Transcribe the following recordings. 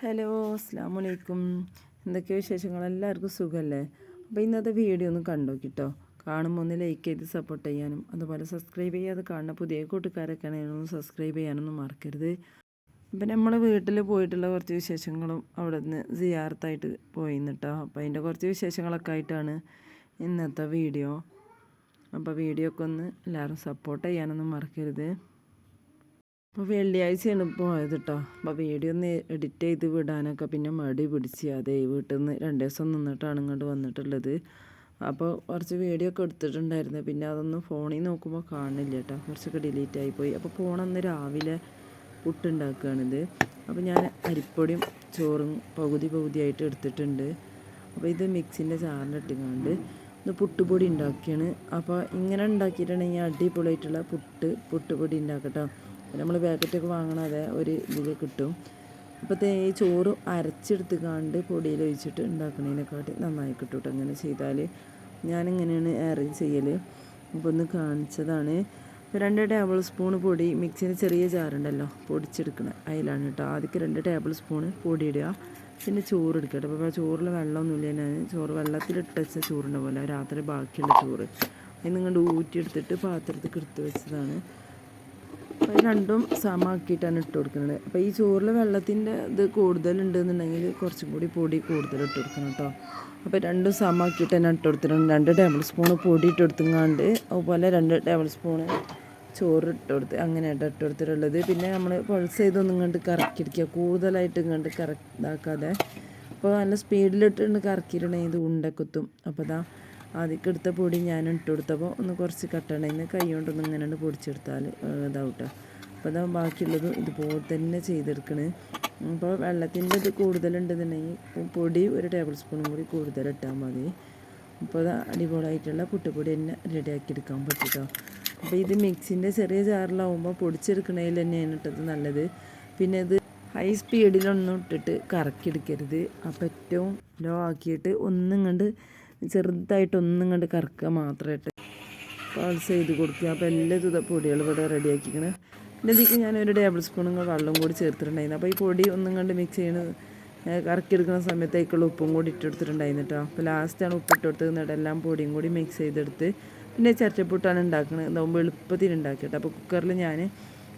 Hello അസ്സാം വലൈക്കും എന്തൊക്കെ വിശേഷങ്ങൾ? എല്ലാവർക്കും സുഖമല്ലേ അപ്പോൾ ഇന്നത്തെ വീഡിയോ ഒന്ന് കണ്ടു കിട്ടോ കാണുമ്പോൾ ഒന്ന് ലൈക്ക് ചെയ്ത് സപ്പോർട്ട് ചെയ്യാനും അതുപോലെ സബ്സ്ക്രൈബ് ചെയ്യാതെ കാണുന്ന പുതിയ കൂട്ടുകാരൊക്കെ ആണെങ്കിലും സബ്സ്ക്രൈബ് ചെയ്യാനൊന്നും മറക്കരുത്. അപ്പം നമ്മൾ വീട്ടിൽ പോയിട്ടുള്ള കുറച്ച് വിശേഷങ്ങളും അവിടെ നിന്ന് സിയാർത്തായിട്ട് പോയി നിട്ടോ അപ്പോൾ അതിന്റെ കുറച്ച് വിശേഷങ്ങളൊക്കെ ആയിട്ടാണ് ഇന്നത്തെ വീഡിയോ. അപ്പോൾ വീഡിയോ ഒക്കെ ഒന്ന് എല്ലാവരും സപ്പോർട്ട് ചെയ്യാനൊന്നും മറക്കരുത്. അപ്പോൾ വെള്ളിയാഴ്ചയാണ് പോയത് കേട്ടോ അപ്പോൾ വീഡിയോ ഒന്ന് എഡിറ്റ് ചെയ്ത് വിടാനൊക്കെ പിന്നെ മടി പിടിച്ച്. അതേ വീട്ടിൽ നിന്ന് രണ്ട് ദിവസം നിന്നിട്ടാണ് ഇങ്ങോട്ട് വന്നിട്ടുള്ളത്. അപ്പോൾ കുറച്ച് വീഡിയോ ഒക്കെ എടുത്തിട്ടുണ്ടായിരുന്നു. പിന്നെ അതൊന്നും ഫോണിൽ നോക്കുമ്പോൾ കാണില്ല കേട്ടോ കുറച്ചൊക്കെ ഡിലീറ്റ് ആയിപ്പോയി അപ്പോൾ പോണന്ന് രാവിലെ പുട്ടുണ്ടാക്കുകയാണിത്. അപ്പോൾ ഞാൻ അരിപ്പൊടിയും ചോറും പകുതി പകുതിയായിട്ട് എടുത്തിട്ടുണ്ട്. അപ്പോൾ ഇത് മിക്സിന്റെ ചാറിലിട്ടുകൊണ്ട് ഇത് പുട്ടുപൊടി ഉണ്ടാക്കിയാണ്. അപ്പോൾ ഇങ്ങനെ ഉണ്ടാക്കിയിട്ടുണ്ടെങ്കിൽ അടിപൊളിയായിട്ടുള്ള പുട്ട് പുട്ടുപൊടി ഉണ്ടാക്കട്ടോ നമ്മൾ പാക്കറ്റൊക്കെ വാങ്ങണത് ഒരു ഇതിൽ കിട്ടും. അപ്പോഴത്തെ ഈ ചോറ് അരച്ചെടുത്ത് കണ്ട് പൊടിയിൽ ഒഴിച്ചിട്ട് ഉണ്ടാക്കണതിനെക്കാട്ടി നന്നായി കിട്ടും അങ്ങനെ ചെയ്താൽ ഞാനിങ്ങനെയാണ് അറേഞ്ച് ചെയ്യൽ അപ്പോൾ ഒന്ന് കാണിച്ചതാണ്. രണ്ട് ടേബിൾ സ്പൂൺ പൊടി മിക്സിന് ചെറിയ ജാറുണ്ടല്ലോ പൊടിച്ചെടുക്കണം അതിലാണ് കേട്ടോ ആദ്യം രണ്ട് ടേബിൾ സ്പൂൺ പൊടി ഇടുക. പിന്നെ ചോറ് എടുക്കട്ടെ അപ്പോൾ ചോറിൽ വെള്ളമൊന്നുമില്ല. ഞാൻ ചോറ് വെള്ളത്തിലിട്ട് വെച്ച ചോറിന്റെ പോലെ രാത്രി ബാക്കിയുള്ള ചോറ്. അത് നിങ്ങളുടെ ഊറ്റിയെടുത്തിട്ട് പാത്രത്തിൽ എടുത്ത് വെച്ചതാണ്. അപ്പോൾ രണ്ടും സമമാക്കിയിട്ടാണ് ഇട്ട് കൊടുക്കുന്നത്. അപ്പോൾ ഈ ചോറിൽ വെള്ളത്തിന്റെ ഇത് കൂടുതലുണ്ടെന്നുണ്ടെങ്കിൽ കുറച്ചും കൂടി പൊടി കൂടുതൽ ഇട്ട് കൊടുക്കണം കേട്ടോ അപ്പോൾ രണ്ടും സമമാക്കിയിട്ട് തന്നെ ഇട്ട് കൊടുത്തിട്ടുണ്ട്. രണ്ട് ടേബിൾ സ്പൂൺ പൊടി ഇട്ട് കൊടുത്തുങ്ങാണ്ട് അതുപോലെ രണ്ട് ടേബിൾ സ്പൂണ് ചോറ് ഇട്ട് കൊടുത്ത് അങ്ങനെയായിട്ട് ഇട്ട് കൊടുത്തിട്ടുള്ളത്. പിന്നെ നമ്മൾ പൾസ് ചെയ്തൊന്നും ഇങ്ങോട്ട് കറക്കിയിരിക്കുക. കൂടുതലായിട്ട് കറക്റ്റ് ഇതാക്കാതെ. അപ്പോൾ നല്ല സ്പീഡിലിട്ട് കറക്കിയിട്ടുണ്ടെങ്കിൽ ഇത് ഉണ്ടക്കുത്തും. അപ്പോൾ ഇതാ ആദ്യം എടുത്ത പൊടി ഞാൻ ഇട്ട് കൊടുത്തപ്പോൾ ഒന്ന് കുറച്ച് കട്ടണയിന്ന് കൈ കൊണ്ടൊന്ന് ഇങ്ങനെ പൊടിച്ചെടുത്താൽ ഇതാവട്ടോ. അപ്പോൾ അതാ ബാക്കിയുള്ളത് ഇതുപോലെ തന്നെ ചെയ്തെടുക്കണേ. അപ്പോൾ വെള്ളത്തിന്റെ ഇത് കൂടുതലുണ്ടെന്നുണ്ടെങ്കിൽ പൊടി ഒരു ടേബിൾ സ്പൂണും കൂടി കൂടുതൽ ഇട്ടാൽ മതി. അപ്പോൾ അത് അടിപൊളിയായിട്ടുള്ള പുട്ടുപൊടി തന്നെ റെഡിയാക്കി എടുക്കാൻ പറ്റും അപ്പോൾ ഇത് മിക്സിന്റെ ചെറിയ ജാറിലാവുമ്പോൾ പൊടിച്ചെടുക്കണതിൽ തന്നെയാണ് ഇട്ടത് നല്ലത്. പിന്നെ ഇത് ഹൈ സ്പീഡിലൊന്നും ഇട്ടിട്ട് കറക്കിയെടുക്കരുത് അപ്പോൾ ഏറ്റവും ലോ ആക്കിയിട്ട് ഒന്നും കണ്ട് ചെറുതായിട്ടൊന്നും കണ്ട് കറക്കുക മാത്രമായിട്ട് പാൾസ് ചെയ്ത് കൊടുക്കുക അപ്പോൾ എല്ലാ തുത പൊടികൾ ഇവിടെ റെഡിയാക്കിക്കണേ പിന്നെ ഇതിലേക്ക് ഞാൻ ഒരു ടേബിൾ സ്പൂണും വെള്ളം കൂടി ചേർത്തിട്ടുണ്ടായിരുന്നു. അപ്പോൾ ഈ പൊടി ഒന്നും കണ്ട് മിക്സ് ചെയ്യണത് കറക്കിയെടുക്കുന്ന സമയത്തേക്കുള്ള ഉപ്പും കൂടി ഇട്ടെടുത്തിട്ടുണ്ടായിരുന്നു കേട്ടോ അപ്പോൾ ലാസ്റ്റാണ് ഉപ്പ് ഇട്ടെടുത്ത് എന്നിട്ട് എല്ലാം പൊടിയും കൂടി മിക്സ് ചെയ്തെടുത്ത് പിന്നെ ചരച്ചപ്പൂട്ടാണ് ഉണ്ടാക്കുന്നത് ഇതാകുമ്പോൾ എളുപ്പത്തിൽ ഉണ്ടാക്കിയിട്ട് അപ്പോൾ കുക്കറിൽ ഞാൻ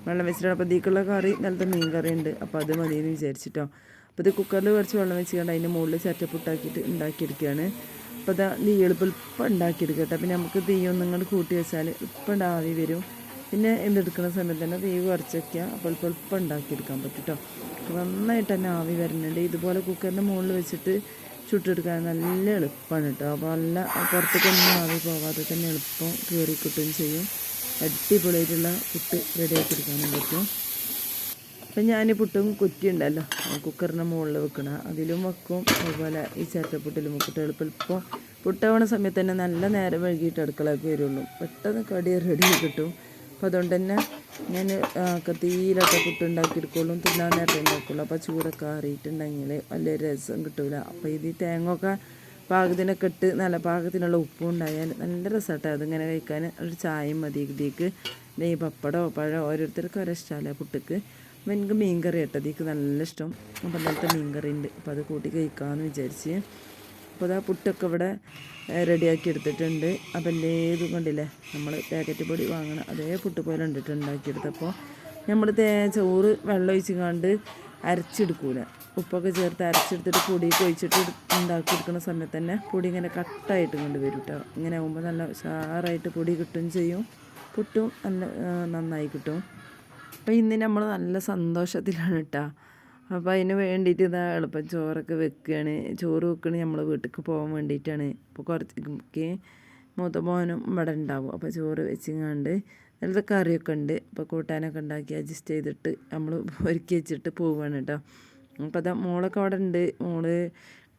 വെള്ളം വെച്ചിട്ട് അപ്പോൾ ഇതിക്കുള്ള കറി നല്ല മീൻ കറി ഉണ്ട് അപ്പോൾ അത് മതിയെന്ന് വിചാരിച്ചിട്ടോ. അപ്പോൾ ഇത് കുക്കറിൽ കുറച്ച് വെള്ളം വെച്ചിട്ട് അതിന്റെ മുകളിൽ ചരച്ചപ്പൂട്ടാക്കിയിട്ട് ഉണ്ടാക്കിയെടുക്കുകയാണ് അപ്പോൾ ഇതാ നീ എളുപ്പം ഇപ്പം ഉണ്ടാക്കിയെടുക്കട്ടെ പിന്നെ നമുക്ക് തീ ഒന്നും ഇങ്ങോട്ട് കൂട്ടി വെച്ചാൽ ഇപ്പം ആവി വരും. പിന്നെ എന്തെടുക്കുന്ന സമയത്ത് തന്നെ തീ കുറച്ച് വയ്ക്കുക അപ്പോൾ എളുപ്പം എളുപ്പം ഉണ്ടാക്കിയെടുക്കാൻ പറ്റും കേട്ടോ നന്നായിട്ട് തന്നെ ആവി വരുന്നുണ്ട് ഇതുപോലെ കുക്കറിന്റെ മുകളിൽ വെച്ചിട്ട് ചുട്ടെടുക്കാൻ നല്ല എളുപ്പമാണ് കേട്ടോ അപ്പോൾ നല്ല പുറത്തേക്കൊന്നും ആവി പോകാതെ തന്നെ എളുപ്പം കയറി കിട്ടുകയും ചെയ്യും. അടിപൊളിയായിട്ടുള്ള പുട്ട് റെഡിയാക്കിയെടുക്കാനും പറ്റും. അപ്പം ഞാൻ പുട്ടും കുറ്റി ഉണ്ടല്ലോ കുക്കറിന്റെ മുകളിൽ വെക്കണം. അതിലും വെക്കും. അതുപോലെ ഈ ചേറ്റപ്പുട്ടിലും വെക്കിട്ട് എളുപ്പം പുട്ടാവണ സമയത്ത് തന്നെ നല്ല നേരം വൈകിട്ട് അടുക്കളയൊക്കെ വരുള്ളൂ. പെട്ടെന്ന് കടി റെഡി കിട്ടും. അപ്പോൾ അതുകൊണ്ട് തന്നെ ഞാൻ കത്തിയിലൊക്കെ പുട്ടുണ്ടാക്കിയെടുക്കുള്ളൂ തിന്നാൻ നേരത്തെ ഉണ്ടാക്കുള്ളൂ. അപ്പോൾ ചൂടൊക്കെ ആറിയിട്ടുണ്ടെങ്കിൽ വലിയ രസം കിട്ടില്ല അപ്പോൾ ഇത് തേങ്ങയൊക്കെ പാകത്തിനൊക്കെ ഇട്ട് നല്ല പാകത്തിനുള്ള ഉപ്പും ഉണ്ടായാൽ നല്ല രസമാട്ടോ അതിങ്ങനെ കഴിക്കാൻ ഒരു ചായയും മതി ഇതിലേക്ക്. നെയ് പപ്പടമോ പഴമോ ഓരോരുത്തർക്കും ഓരോ ഇഷ്ടമല്ലേ പുട്ടിക്ക്. അപ്പോൾ എനിക്ക് മീൻ കറി കേട്ടോ. ഇതിക്ക് നല്ല ഇഷ്ടം. അപ്പോൾ ഇന്നലത്തെ മീൻ കറി ഉണ്ട് അപ്പോൾ അത് കൂട്ടി കഴിക്കാമെന്ന് വിചാരിച്ച്. അപ്പോൾ അതാ പുട്ടൊക്കെ ഇവിടെ റെഡിയാക്കി എടുത്തിട്ടുണ്ട്. അപ്പോൾ എല്ലേതും കണ്ടില്ലേ? നമ്മൾ പാക്കറ്റ് പൊടി വാങ്ങണം അതേ പുട്ട് പോലെ ഉണ്ടിട്ട് ഉണ്ടാക്കിയെടുത്തപ്പോൾ നമ്മൾ തേ ചോറ് വെള്ളം ഒഴിച്ച് കണ്ട് അരച്ചെടുക്കൂല. ഉപ്പൊക്കെ ചേർത്ത് അരച്ചെടുത്തിട്ട് പൊടിയൊക്കെ ഒഴിച്ചിട്ട് ഉണ്ടാക്കിയെടുക്കുന്ന സമയത്ത് തന്നെ പൊടി ഇങ്ങനെ കട്ടായിട്ട് കൊണ്ട് വരും കേട്ടോ. ഇങ്ങനെ ആകുമ്പോൾ നല്ല ഉഷാറായിട്ട് പൊടി കിട്ടുകയും ചെയ്യും. പുട്ടും നല്ല നന്നായി കിട്ടും. അപ്പോൾ ഇന്ന് നമ്മൾ നല്ല സന്തോഷത്തിലാണ് കേട്ടോ അപ്പോൾ അതിന് വേണ്ടിയിട്ട് ഇതാ എളുപ്പം ചോറൊക്കെ വെക്കുകയാണ് ചോറ് വെക്കണ നമ്മൾ വീട്ടിലേക്ക് പോകാൻ വേണ്ടിയിട്ടാണ് ഇപ്പോൾ കുറച്ച് മൂത്ത മോനും ഇവിടെ ഉണ്ടാവും. അപ്പോൾ ചോറ് വെച്ചിങ്ങാണ്ട് നല്ല കറിയൊക്കെ ഉണ്ട്. അപ്പോൾ കൂട്ടാനൊക്കെ ഉണ്ടാക്കി അഡ്ജസ്റ്റ് ചെയ്തിട്ട് നമ്മൾ ഒരുക്കി വെച്ചിട്ട് പോവുകയാണ് കേട്ടോ അപ്പോൾ അതാ മോളൊക്കെ അവിടെ ഉണ്ട്. മോൾ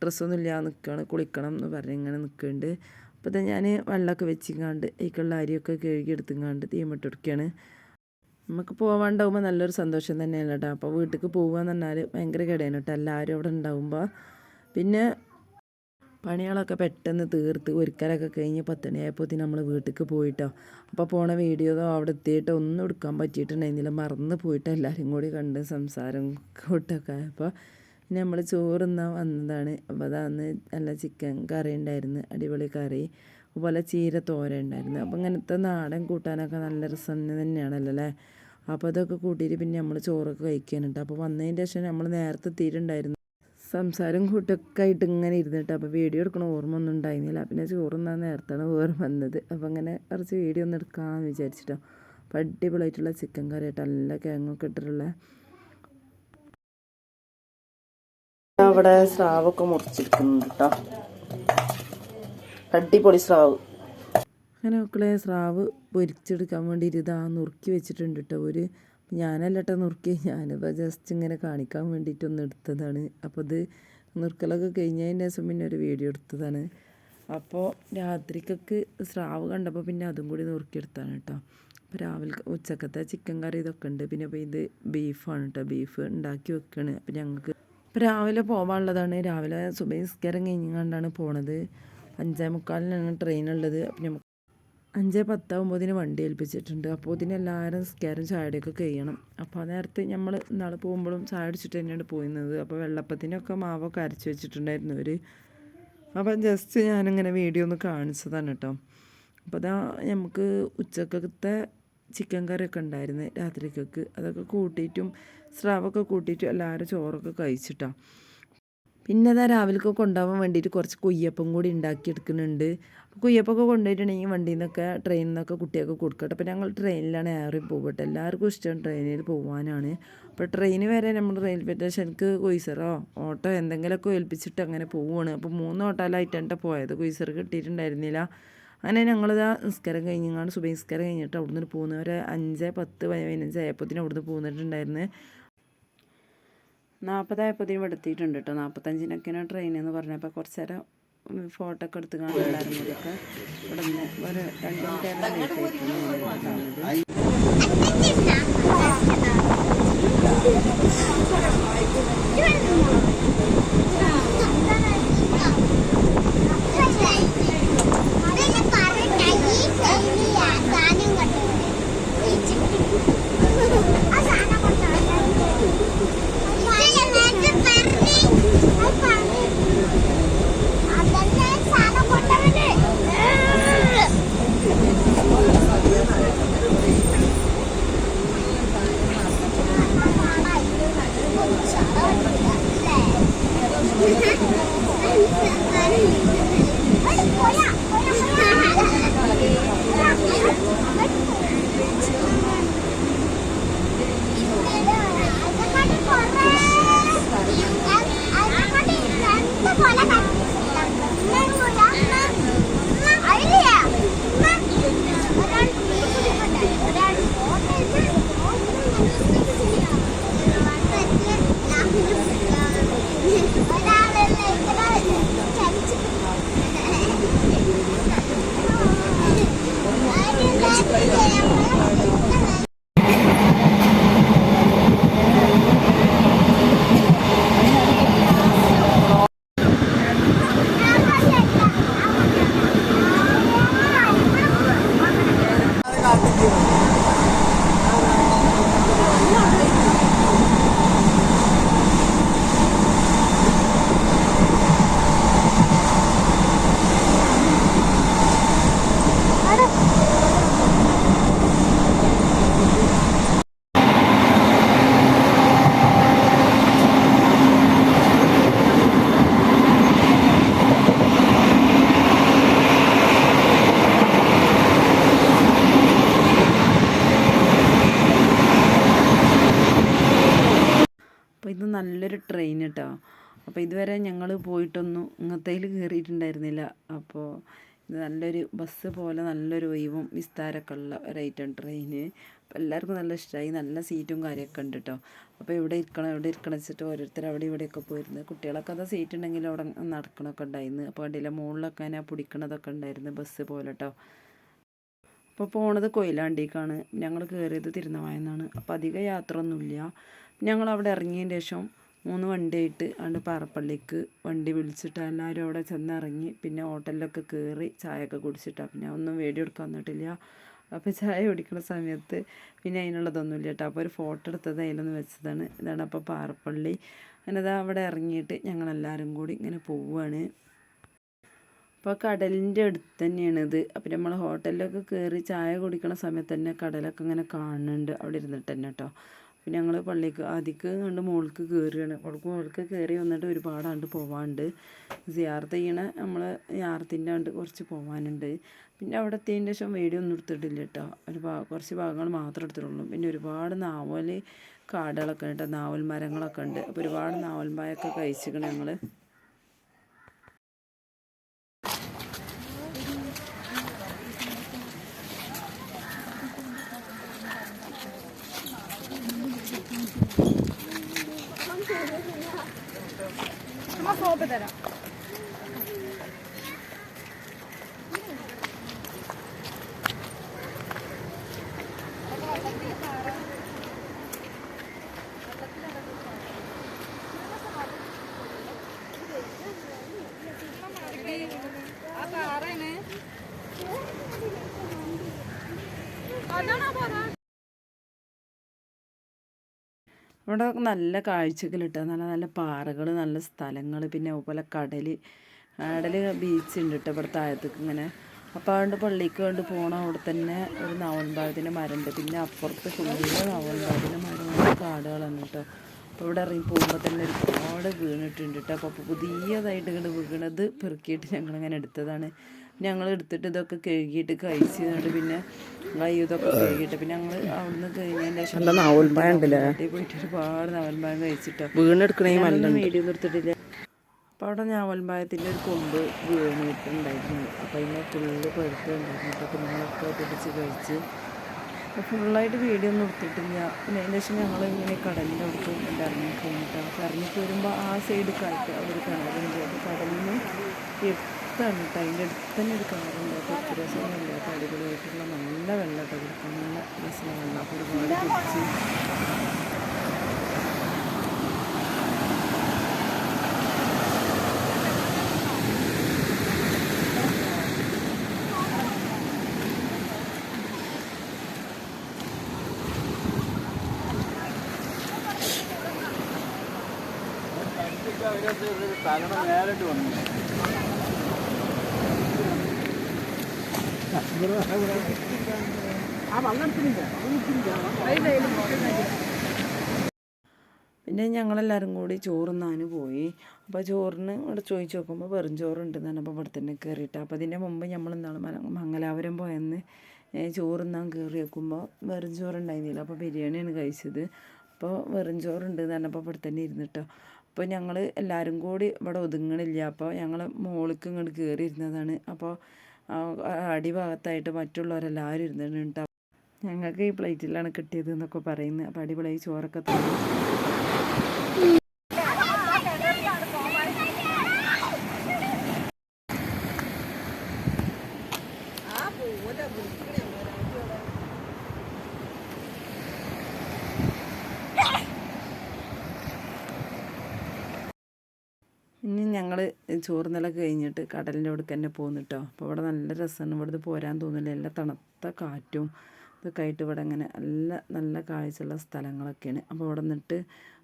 ഡ്രസ്സൊന്നും ഇല്ലാതെ നിൽക്കുകയാണ് കുളിക്കണം എന്ന് പറഞ്ഞ് ഇങ്ങനെ നിൽക്കുന്നുണ്ട് അപ്പോൾ ഞാൻ വെള്ളമൊക്കെ വെച്ചിങ്ങാണ്ട് അതിക്കുള്ള അരിയൊക്കെ കഴുകി എടുത്തുങ്ങാണ്ട് തീമിട്ടെടുക്കുകയാണ് നമുക്ക് പോകാണ്ടാവുമ്പോൾ നല്ലൊരു സന്തോഷം തന്നെയാണ് കേട്ടോ അപ്പോൾ വീട്ടിലേക്ക് പോകുക എന്ന് പറഞ്ഞാൽ ഭയങ്കര കിടയാണ് കേട്ടോ എല്ലാവരും അവിടെ ഉണ്ടാകുമ്പോൾ പിന്നെ പണികളൊക്കെ പെട്ടെന്ന് തീർത്ത് ഒരുക്കലൊക്കെ കഴിഞ്ഞ് പത്തണിയായപ്പോഴത്തേന് നമ്മൾ വീട്ടിലേക്ക് പോയിട്ടോ. അപ്പോൾ പോണ വീഡിയോ അവിടെ എത്തിയിട്ട് ഒന്നും എടുക്കാൻ പറ്റിയിട്ടുണ്ടായിരുന്നില്ല. മറന്ന് പോയിട്ട് എല്ലാവരും കൂടി കണ്ട് സംസാരം കൂട്ടൊക്കെ ആയപ്പോൾ പിന്നെ നമ്മൾ ചോറുന്നാൻ വന്നതാണ്. അപ്പോൾ അതാന്ന് നല്ല ചിക്കൻ കറി ഉണ്ടായിരുന്നു അടിപൊളി കറി. അതുപോലെ ചീര തോര ഉണ്ടായിരുന്നു അപ്പോൾ ഇങ്ങനത്തെ നാടൻ കൂട്ടാനൊക്കെ നല്ല രസം തന്നെയാണല്ലോ അല്ലേ അപ്പോൾ അതൊക്കെ കൂട്ടിയിട്ട് പിന്നെ നമ്മൾ ചോറൊക്കെ കഴിക്കാനുണ്ട് അപ്പോൾ വന്നതിന് ശേഷം നമ്മൾ നേരത്തെ എത്തിയിട്ടുണ്ടായിരുന്നു. സംസാരം കൂട്ടൊക്കെ ആയിട്ട് ഇങ്ങനെ ഇരുന്നിട്ട് അപ്പോൾ വീഡിയോ എടുക്കണ ഓർമ്മ ഒന്നും ഉണ്ടായിരുന്നില്ല. പിന്നെ ചോറുന്നാൻ നേരത്താണ് ഓർമ്മ വന്നത്. അപ്പോൾ അങ്ങനെ കുറച്ച് വീഡിയോ ഒന്ന് എടുക്കാമെന്ന് വിചാരിച്ചിട്ടോ അപ്പോൾ അടിപൊളിയായിട്ടുള്ള ചിക്കൻ കറി ആയിട്ട് നല്ല കിഴങ്ങൊക്കെ ഇട്ടിട്ടുള്ള. അവിടെ സ്രാവൊക്കെ മുറിച്ചെടുക്കുന്നുണ്ട് കേട്ടോ അടിപൊളി സ്രാവ്. അങ്ങനെ മക്കളെ സ്രാവ് പൊരിച്ചെടുക്കാൻ വേണ്ടി ഇതാ നുറുക്കി വെച്ചിട്ടുണ്ട് കേട്ടോ. ഒരു ഞാനല്ല കേട്ടോ നുറുക്കി. ഞാനിപ്പോൾ ജസ്റ്റ് ഇങ്ങനെ കാണിക്കാൻ വേണ്ടിയിട്ടൊന്ന് എടുത്തതാണ്. അപ്പോൾ ഇത് നുറുക്കലൊക്കെ കഴിഞ്ഞതിന് ശേഷം പിന്നെ ഒരു വീഡിയോ എടുത്തതാണ്. അപ്പോൾ രാത്രിക്കൊക്കെ സ്രാവ് കണ്ടപ്പോൾ പിന്നെ അതും കൂടി നുറുക്കിയെടുത്താണ് കേട്ടോ. അപ്പോൾ രാവിലെ ഉച്ചക്കത്തെ ചിക്കൻ കറി ഇതൊക്കെ ഉണ്ട്. പിന്നെ അപ്പോൾ ഇത് ബീഫാണ് കേട്ടോ. ബീഫ് ഉണ്ടാക്കി വെക്കുകയാണ് അപ്പോൾ ഞങ്ങൾക്ക് ഇപ്പോൾ രാവിലെ പോകാനുള്ളതാണ് രാവിലെ സുബൈസ്കരം കഴിഞ്ഞാണ്ടാണ് പോണത്. അഞ്ചേ മുക്കാലിനാണ് ട്രെയിൻ ഉള്ളത്. അപ്പം നമുക്ക് അഞ്ചേ പത്താകുമ്പോഴതിന് വണ്ടി ഏൽപ്പിച്ചിട്ടുണ്ട്. അപ്പോൾ ഇതിന് എല്ലാവരും സ്കാരും ചായയുടെയൊക്കെ കഴിയണം. അപ്പോൾ നേരത്തെ നമ്മൾ നാളെ പോകുമ്പോഴും ചായ അടിച്ചിട്ട് തന്നെയാണ് പോയിരുന്നത്. അപ്പോൾ വെള്ളപ്പത്തിനൊക്കെ മാവൊക്കെ അരച്ച് വെച്ചിട്ടുണ്ടായിരുന്നു ഒരു അപ്പം ജസ്റ്റ് ഞാനിങ്ങനെ വീഡിയോ ഒന്ന് കാണിച്ചതാണ് കേട്ടോ. അപ്പോൾ അതാ നമുക്ക് ഉച്ചക്കത്തെ ചിക്കൻ കറിയൊക്കെ ഉണ്ടായിരുന്നു രാത്രിക്കൊക്കെ. അതൊക്കെ കൂട്ടിയിട്ടും സ്രാവൊക്കെ കൂട്ടിയിട്ടും എല്ലാവരും ചോറൊക്കെ കഴിച്ചിട്ടാണ് പിന്നെ അതാ രാവിലേക്ക് കൊണ്ടുപോകാൻ വേണ്ടിയിട്ട് കുറച്ച് കുയ്യപ്പം കൂടി ഉണ്ടാക്കിയെടുക്കുന്നുണ്ട് കുയ്യപ്പൊക്കെ കൊണ്ടുപോയിട്ടുണ്ടെങ്കിൽ വണ്ടിയിൽ നിന്നൊക്കെ ട്രെയിനിൽ നിന്നൊക്കെ കുട്ടിയൊക്കെ കൊടുക്കട്ടെ. അപ്പോൾ ഞങ്ങൾ ട്രെയിനിലാണ് ഏറെ പോകട്ടെ എല്ലാവർക്കും ഇഷ്ടം ട്രെയിനിൽ പോകാനാണ് അപ്പോൾ ട്രെയിൻ വരെ നമ്മൾ റെയിൽവേ സ്റ്റേഷനിക്ക് കുയ്സറോ ഓട്ടോ എന്തെങ്കിലുമൊക്കെ ഏൽപ്പിച്ചിട്ട് അങ്ങനെ പോവുകയാണ് അപ്പോൾ മൂന്ന് ഓട്ടോയിലായിട്ടാണ് പോയത്. കുയ്സർ കിട്ടിയിട്ടുണ്ടായിരുന്നില്ല. അങ്ങനെ ഞങ്ങളിതാ നിസ്കാരം കഴിഞ്ഞാണ് സുബൈ നിസ്കാരം കഴിഞ്ഞിട്ട് അവിടുന്ന് പോകുന്നവരെ അഞ്ച് പത്ത് പതിനഞ്ച് ആയപ്പോഴത്തേനും അവിടുന്ന് പോന്നിട്ടുണ്ടായിരുന്നു. നാൽപ്പതായപ്പോഴത്തേനും ഇവിടെ എത്തിയിട്ടുണ്ട് കേട്ടോ നാൽപ്പത്തഞ്ചിനൊക്കെയാണ് ട്രെയിൻ എന്ന് പറഞ്ഞപ്പോൾ കുറച്ച് നേരം ഫോട്ടോ ഒക്കെ എടുത്ത് കാണുന്നുണ്ടായിരുന്നു ഇതൊക്കെ ഇവിടെ നിന്ന് ഒരു രണ്ട് മിനിറ്റ് ലേറ്റ് അപ്പോൾ ഇതുവരെ ഞങ്ങൾ പോയിട്ടൊന്നും ഇങ്ങനത്തേൽ കയറിയിട്ടുണ്ടായിരുന്നില്ല അപ്പോൾ നല്ലൊരു ബസ് പോലെ നല്ലൊരു ഒഴിവും വിസ്താരമൊക്കെ ഉള്ള ഒരൈറ്റം ട്രെയിന് അപ്പോൾ എല്ലാവർക്കും നല്ല ഇഷ്ടമായി നല്ല സീറ്റും കാര്യമൊക്കെ ഉണ്ട് കേട്ടോ അപ്പോൾ ഇവിടെ ഇരിക്കണം? ഇവിടെ ഇരിക്കണം വെച്ചിട്ട് ഓരോരുത്തർ അവിടെ ഇവിടെയൊക്കെ പോയിരുന്നു. കുട്ടികളൊക്കെ അത് സീറ്റ് ഉണ്ടെങ്കിൽ അവിടെ നടക്കണമൊക്കെ ഉണ്ടായിരുന്നു. അപ്പോൾ വണ്ടിയിലെ മുകളിലൊക്കെ ഞാൻ പിടിക്കണതൊക്കെ ഉണ്ടായിരുന്നു ബസ് പോലെ കേട്ടോ അപ്പോൾ പോണത് കൊയിലാണ്ടിക്കാണ്. ഞങ്ങൾ കയറിയത് തിരുനവായെന്നാണ്. അപ്പോൾ അധികം യാത്ര ഒന്നുമില്ല ഞങ്ങൾ അവിടെ ഇറങ്ങിയതിന് ശേഷം മൂന്ന് വണ്ടിയായിട്ട് ആണ്ട് പാറപ്പള്ളിക്ക് വണ്ടി വിളിച്ചിട്ട് എല്ലാവരും അവിടെ ചെന്നിറങ്ങി. പിന്നെ ഹോട്ടലിലൊക്കെ കയറി ചായയൊക്കെ കുടിച്ചിട്ടാണ് പിന്നെ ഒന്നും വീഡിയോ എടുക്കാൻ വന്നിട്ടില്ല. അപ്പോൾ ചായ കുടിക്കുന്ന സമയത്ത് പിന്നെ അതിനുള്ളതൊന്നുമില്ല കേട്ടോ. അപ്പോൾ ഒരു ഫോട്ടോ എടുത്തത് അതിലൊന്ന് വെച്ചതാണ്. ഇതാണ് അപ്പോൾ പാറപ്പള്ളി. അങ്ങനെ അതാ അവിടെ ഇറങ്ങിയിട്ട് ഞങ്ങളെല്ലാവരും കൂടി ഇങ്ങനെ പോവുകയാണ് അപ്പോൾ കടലിന്റെ അടുത്ത് തന്നെയാണിത് അപ്പോൾ നമ്മൾ ഹോട്ടലിലൊക്കെ കയറി ചായ കുടിക്കുന്ന സമയത്ത് തന്നെ കടലൊക്കെ ഇങ്ങനെ കാണുന്നുണ്ട് അവിടെ ഇരുന്നിട്ട് തന്നെ കേട്ടോ. പിന്നെ ഞങ്ങൾ പള്ളിക്ക് ആദ്യക്ക് കണ്ട് മോൾക്ക് കയറുകയാണ് മോൾക്ക് മോൾക്ക് കയറി വന്നിട്ട് ഒരുപാടാണ്ട് പോവാണ്ട്. സിയാർത്ത് ചെയ്യണ നമ്മൾ യാർത്തിന്റെ ആണ്ട് കുറച്ച് പോകാനുണ്ട് പിന്നെ അവിടെ എത്തിയതിന്റെ ശേഷം വീഡിയോ ഒന്നും എടുത്തിട്ടില്ല കേട്ടോ ഒരു കുറച്ച് ഭാഗങ്ങൾ മാത്രം എടുത്തിട്ടുള്ളൂ. പിന്നെ ഒരുപാട് നാവൽ കാടുകളൊക്കെ ഉണ്ട് നാവൽ മരങ്ങളൊക്കെ ഉണ്ട്. അപ്പോൾ ഒരുപാട് നാവൽ മായൊക്കെ കഴിച്ചിരിക്കണം ഞങ്ങൾ തരാം ഇവിടെ നല്ല കാഴ്ചകൾ കിട്ടുക നല്ല നല്ല പാറകൾ നല്ല സ്ഥലങ്ങൾ പിന്നെ അതുപോലെ കടൽ കടൽ ബീച്ച് ഉണ്ട് കേട്ടോ ഇവിടെ താഴത്തേക്ക് ഇങ്ങനെ. അപ്പോൾ അതുകൊണ്ട് പള്ളിക്ക് കൊണ്ട് പോകണം അവിടെ തന്നെ ഒരു നവൽഭാഗത്തിന്റെ മരമുണ്ട് പിന്നെ അപ്പുറത്ത് ഫുള്ള് നവൻപാടത്തിന്റെ മരമാണ് കാടുകളാണ് കേട്ടോ അപ്പോൾ ഇവിടെ ഇറങ്ങി പോകുമ്പോൾ തന്നെ ഒരുപാട് വീണിട്ടുണ്ട് കേട്ടോ അപ്പോൾ പുതിയതായിട്ട് ഇങ്ങോട്ട് വീണത് പെറുക്കിയിട്ട് ഞങ്ങളിങ്ങനെ എടുത്തതാണ്. ഞങ്ങൾ എടുത്തിട്ട് ഇതൊക്കെ കഴുകിയിട്ട് കഴിച്ചിട്ട് പിന്നെ ഇതൊക്കെ കഴുകിയിട്ട്. പിന്നെ ഞങ്ങൾ അവിടുന്ന് കഴിഞ്ഞതിന്റെ ശേഷം പോയിട്ട് ഒരുപാട് നവൽഭാഗം കഴിച്ചിട്ടോ. വീണെടുക്കണേ വീഡിയോ നിർത്തിട്ടില്ല അപ്പോൾ അവിടെ ഞാവൽമ്പായത്തിന്റെ ഒരു കൊമ്പ് വീണിട്ടുണ്ടായിരുന്നു. അപ്പോൾ അതിനെ ഫുള്ള് പഴുത്തുണ്ടായിരുന്നു അപ്പോൾ കുഞ്ഞുങ്ങളൊക്കെ പിടിച്ച് കഴിച്ച് അപ്പോൾ ഫുള്ളായിട്ട് വീഡിയോ ഒന്നും എടുത്തിട്ടില്ല. പിന്നെ അതിന് ശേഷം ഞങ്ങൾ ഇങ്ങനെ കടലിന്റെ അടുത്ത് ഇറങ്ങി പോയിട്ടാണ് ഇറങ്ങി പോരുമ്പോൾ ആ സൈഡ് കാറ്റ് അവർ കിണറുണ്ട് അപ്പോൾ കടലിൽ നിന്ന് എടുത്താണ് കേട്ടോ അതിന്റെ അടുത്ത് തന്നെ ഒരു കാറുണ്ട്. അപ്പോൾ ഒത്തിരി രസമൊന്നുമില്ല അപ്പോൾ അടിപൊളിയായിട്ടുള്ള നല്ല വെള്ളം കേട്ടോ. കുടിക്കാൻ നല്ല രസമുള്ള വെള്ളം. അപ്പോൾ ഒരുപാട് കുടിച്ച്. പിന്നെ ഞങ്ങളെല്ലാവരും കൂടി ചോറുന്നാന് പോയി. അപ്പോൾ ചോറിന് ഇവിടെ ചോദിച്ചു നോക്കുമ്പോൾ വെറും ചോറുണ്ടെന്നാണ് അപ്പോൾ ഇവിടെ തന്നെ കയറിയിട്ട് അപ്പോൾ അതിന്റെ മുമ്പ് നമ്മൾ എന്താണ് മംഗലാപുരം പോയെന്ന് ചോറുന്നാൻ കയറി വെക്കുമ്പോൾ വെറും ചോറുണ്ടായിരുന്നില്ല. അപ്പോൾ ബിരിയാണിയാണ് കഴിച്ചത്. അപ്പോൾ വെറും ചോറുണ്ട് എന്ന് പറഞ്ഞപ്പോൾ ഇവിടെ തന്നെ ഇരുന്നിട്ടോ. അപ്പോൾ ഞങ്ങൾ എല്ലാവരും കൂടി ഇവിടെ ഒതുങ്ങണില്ല. അപ്പോൾ ഞങ്ങൾ മോളിക്ക് ഇങ്ങോട്ട് കയറി ഇരുന്നതാണ്. അപ്പോൾ അടിഭാഗത്തായിട്ട് മറ്റുള്ളവരെല്ലാവരും ഇരുന്നിട്ടുണ്ട് ഞങ്ങൾക്ക് ഈ പ്ലേറ്റിലാണ് കിട്ടിയത് എന്നൊക്കെ പറയുന്നത്. അപ്പോൾ അടിപൊളിയായി ചോറൊക്കെ ഇനി ഞങ്ങൾ ചോറുന്നലൊക്കെ കഴിഞ്ഞിട്ട് കടലിന്റെ അവിടേക്ക് തന്നെ പോകുന്നു കേട്ടോ അപ്പോൾ ഇവിടെ നല്ല രസമാണ്. ഇവിടുന്ന് പോരാൻ തോന്നില്ല എല്ലാ തണുത്ത കാറ്റും ഇതൊക്കെ ആയിട്ട് ഇവിടെ അങ്ങനെ നല്ല നല്ല കാഴ്ചയുള്ള സ്ഥലങ്ങളൊക്കെയാണ്. അപ്പോൾ ഇവിടെ നിന്നിട്ട്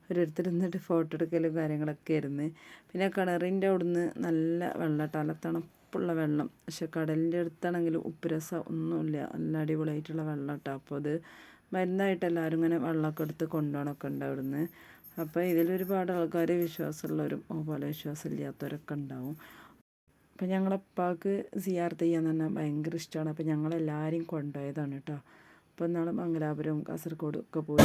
ഓരോരുത്തർ നിന്നിട്ട് ഫോട്ടോ എടുക്കലും കാര്യങ്ങളൊക്കെ ആയിരുന്നു. പിന്നെ കിണറിന്റെ അവിടുന്ന് നല്ല വെള്ളം കേട്ടോ നല്ല തണുപ്പുള്ള വെള്ളം. പക്ഷെ കടലിന്റെ അടുത്താണെങ്കിൽ ഉപ്പ് രസം ഒന്നുമില്ല. നല്ല അടിപൊളിയായിട്ടുള്ള വെള്ളം കേട്ടോ അപ്പോൾ അത് മരുന്നായിട്ട് എല്ലാവരും ഇങ്ങനെ വെള്ളമൊക്കെ എടുത്ത് കൊണ്ടുപോകണമൊക്കെ ഉണ്ട് അവിടുന്ന്. അപ്പോൾ ഇതിലൊരുപാട് ആൾക്കാർ വിശ്വാസമുള്ളവരും അതുപോലെ വിശ്വാസമില്ലാത്തവരൊക്കെ ഉണ്ടാവും. അപ്പം ഞങ്ങളപ്പാക്ക് സിയാർത്ത് ചെയ്യാൻ തന്നെ ഭയങ്കര ഇഷ്ടമാണ് അപ്പം ഞങ്ങളെല്ലാവരെയും കൊണ്ടുപോയതാണ് കേട്ടോ അപ്പോൾ നാളെ മംഗലാപുരം കാസർഗോഡ് ഒക്കെ പോയി.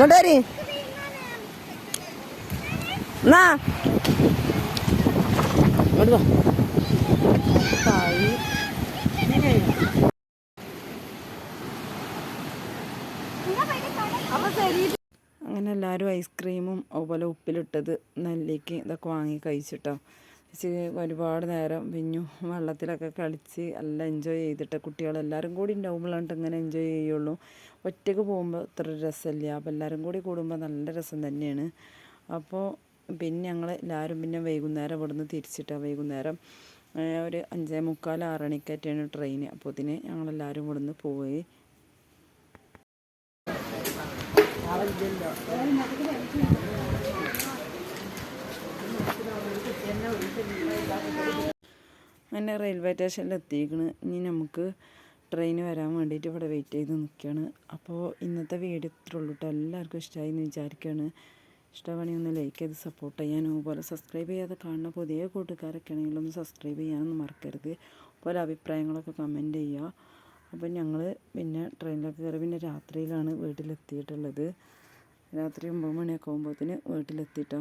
ഇങ്ങോട്ട് വരി. എന്നാ? ഇങ്ങോട്ട് വാ. അങ്ങനെ എല്ലാവരും ഐസ്ക്രീമും അതുപോലെ ഉപ്പിലിട്ടത് നെല്ലിക്ക് ഇതൊക്കെ വാങ്ങി കഴിച്ചിട്ടോ. കഴിച്ച് ഒരുപാട് നേരം പിന്നു വെള്ളത്തിലൊക്കെ കളിച്ച് നല്ല എൻജോയ് ചെയ്തിട്ട് കുട്ടികളെല്ലാവരും കൂടി ഉണ്ടാവുമ്പോഴാണ് ഇങ്ങനെ എൻജോയ് ചെയ്യുള്ളൂ. ഒറ്റയ്ക്ക് പോകുമ്പോൾ ഇത്ര രസമില്ല. അപ്പോൾ എല്ലാവരും കൂടി കൂടുമ്പോൾ നല്ല രസം തന്നെയാണ്. അപ്പോൾ പിന്നെ ഞങ്ങൾ എല്ലാവരും പിന്നെ വൈകുന്നേരം ഇവിടുന്ന് തിരിച്ചിട്ടാണ് വൈകുന്നേരം ഒരു അഞ്ചേ മുക്കാൽ ആറ് മണിക്കായിട്ടാണ് ട്രെയിൻ അപ്പോൾ ഇതിന് ഞങ്ങളെല്ലാവരും ഇവിടുന്ന് പോയി. അങ്ങനെ റെയിൽവേ സ്റ്റേഷനിൽ എത്തിയിരിക്കണ്. ഇനി നമുക്ക് ട്രെയിൻ വരാൻ വേണ്ടിയിട്ട് ഇവിടെ വെയിറ്റ് ചെയ്ത് നിൽക്കുകയാണ് അപ്പോൾ ഇന്നത്തെ വീഡിയോ ഇത്രേ ഉള്ളൂ കേട്ടോ എല്ലാവർക്കും ഇഷ്ടമായി എന്ന് വിചാരിക്കുകയാണ് ഇഷ്ടമാണെങ്കിൽ ഒന്ന് ലൈക്ക് ചെയ്ത് സപ്പോർട്ട് ചെയ്യാനും അതുപോലെ സബ്സ്ക്രൈബ് ചെയ്യാതെ കാണുന്ന പുതിയ കൂട്ടുകാരൊക്കെ ആണെങ്കിൽ ഒന്ന് സബ്സ്ക്രൈബ് ചെയ്യാനൊന്നും മറക്കരുത്. അതുപോലെ അഭിപ്രായങ്ങളൊക്കെ കമന്റ് ചെയ്യുക. അപ്പം ഞങ്ങൾ പിന്നെ ട്രെയിനിലൊക്കെ കയറി പിന്നെ രാത്രിയിലാണ് വീട്ടിലെത്തിയിട്ടുള്ളത്. രാത്രി ഒമ്പത് മണിയൊക്കെ ആകുമ്പോഴത്തേന് വീട്ടിലെത്തിയിട്ടോ